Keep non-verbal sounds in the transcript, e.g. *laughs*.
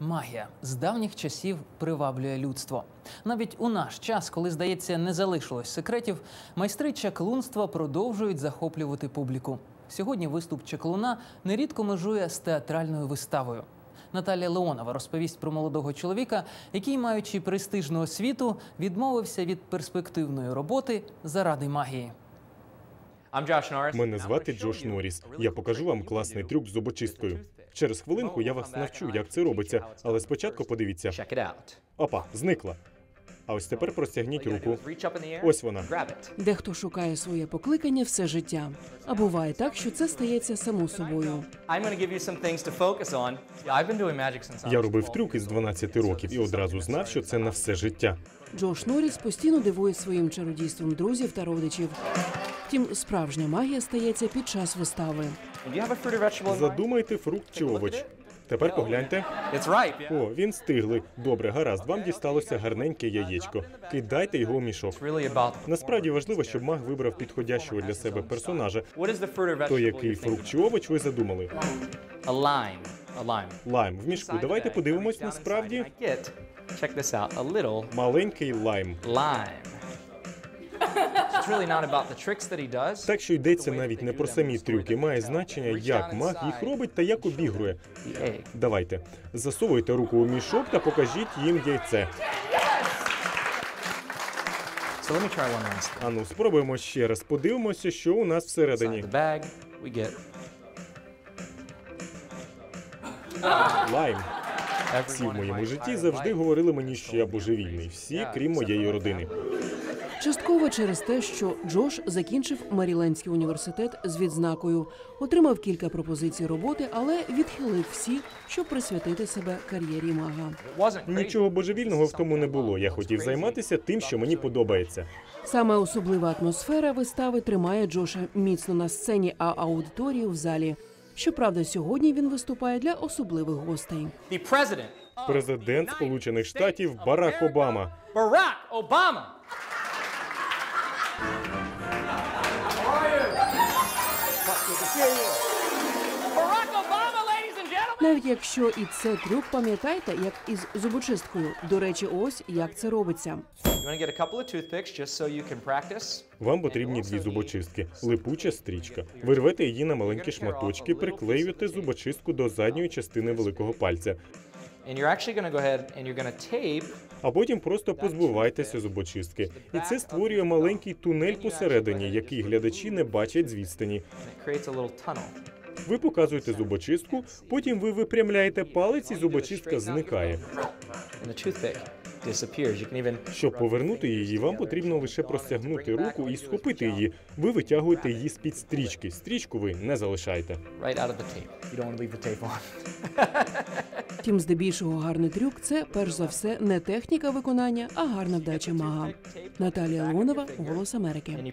Магія з давніх часів приваблює людство. Навіть у наш час, коли здається, не залишилось секретів, майстри чаклунства продовжують захоплювати публіку. Сьогодні виступ чаклуна нерідко межує з театральною виставою. Наталія Леонова розповість про молодого чоловіка, який, маючи престижну освіту, відмовився від перспективної роботи заради магії. Мене звати Джош Норріс. Я покажу вам класний трюк з зубочисткою. Через хвилинку я вас навчу, як це робиться, але спочатку подивіться. Опа, зникла. А ось тепер простягніть руку. Ось вона. Дехто шукає своє покликання все життя. А буває так, що це стається само собою. Я робив 12. трюк із 12 років і одразу знав, що це на все життя. Джош Норріс постійно дивує своїм чародійством друзів та родичів. Втім, справжня магія стається під час вистави. Задумайте фрукт чи овоч. Тепер погляньте. О, він стиглий. Добре, гаразд. Вам дісталося гарненьке яєчко. Кидайте його в мішок. Насправді важливо, щоб маг вибрав підходящого для себе персонажа. То який фрукт чи овоч ви задумали? Лайм в мішку. Давайте подивимось насправді. Маленький лайм. lime. *laughs* Так що йдеться навіть не про самі трюки. Має значення, як маг їх робить та як обігрує. Давайте засовуйте руку у мішок та покажіть їм яйце. Ану, спробуємо ще раз. Подивимося, що у нас всередині. Лайм. Всі в моєму житті завжди говорили мені, що я божевільний. Всі, крім моєї родини. Частково через те, що Джош закінчив Марілендський університет з відзнакою, отримав кілька пропозицій роботи, але відхилив всі, щоб присвятити себе кар'єрі мага. Нічого божевільного в тому не було. Я хотів займатися тим, що мені подобається. Саме особлива атмосфера вистави тримає Джоша міцно на сцені, а аудиторію в залі. Щоправда, сьогодні він виступає для особливих гостей. Президент Сполучених Штатів Барак Обама. Barack Obama. Навіть якщо і це трюк, пам'ятайте, як із зубочисткою. До речі, ось як це робиться. Вам потрібні дві зубочистки, липуча стрічка. Ви рвете її на маленькі шматочки, приклеюєте зубочистку до задньої частини великого пальця, А потім просто позбувайтеся зубочистки. І це створює маленький тунель посередині, який глядачі не бачать з відстані. Ви показуєте зубочистку, потім ви випрямляєте палець, і зубочистка зникає. Щоб повернути її, вам потрібно лише простягнути руку і схопити її. Ви витягуєте її з під стрічки. Стрічку ви не залишайте. *laughs* Втім, здебільшого гарний трюк це перш за все не техніка виконання, а гарна вдача мага. Наталія Лонова, Голос Америки.